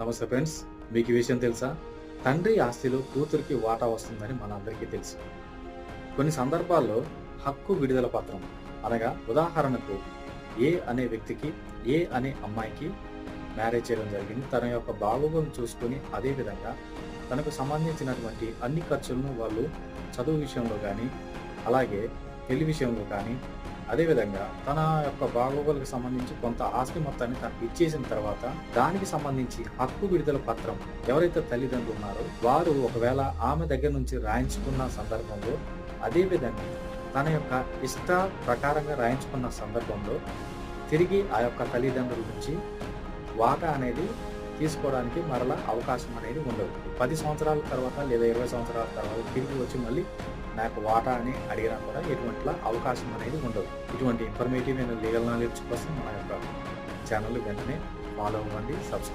నమస్తే ఫ్రెండ్స్ మీకు ఈ విషయం తెలుసా? తండ్రి ఆస్తిలో కూతురికి వాటా వస్తుందని మనందరికీ తెలుసు. కొన్ని సందర్భాల్లో హక్కు విడుదల పత్రం అనగా ఉదాహరణకు ఏ అనే వ్యక్తికి ఏ అనే అమ్మాయికి మ్యారేజ్ చేయడం జరిగింది. తన యొక్క బాగోగులను చూసుకొని అదేవిధంగా తనకు సంబంధించినటువంటి అన్ని ఖర్చులను వాళ్ళు చదువు విషయంలో కానీ అలాగే పెళ్ళి విషయంలో కానీ అదేవిధంగా తన యొక్క బాగోగులకు సంబంధించి కొంత ఆస్తి మొత్తాన్ని తనకు ఇచ్చేసిన తర్వాత దానికి సంబంధించి హక్కు విడుదల పత్రం ఎవరైతే తల్లిదండ్రులు ఉన్నారో వారు ఒకవేళ ఆమె దగ్గర నుంచి రాయించుకున్న సందర్భంలో అదేవిధంగా తన యొక్క ఇష్ట ప్రకారంగా రాయించుకున్న సందర్భంలో తిరిగి ఆ యొక్క తల్లిదండ్రుల నుంచి వాటా అనేది తీసుకోవడానికి మరలా అవకాశం అనేది ఉండదు. పది సంవత్సరాల తర్వాత లేదా ఇరవై సంవత్సరాల తర్వాత తిరిగి వచ్చి మళ్ళీ నాకు వాటా అని అడిగినా కూడా ఎటువంటి అవకాశం అనేది ఉండదు. ఇటువంటి ఇన్ఫర్మేటివ్ నేను లీగల్ నాలెడ్జ్ కోసం మన యొక్క ఛానల్ వెంటనే ఫాలో అవ్వండి సబ్స్క్రైబ్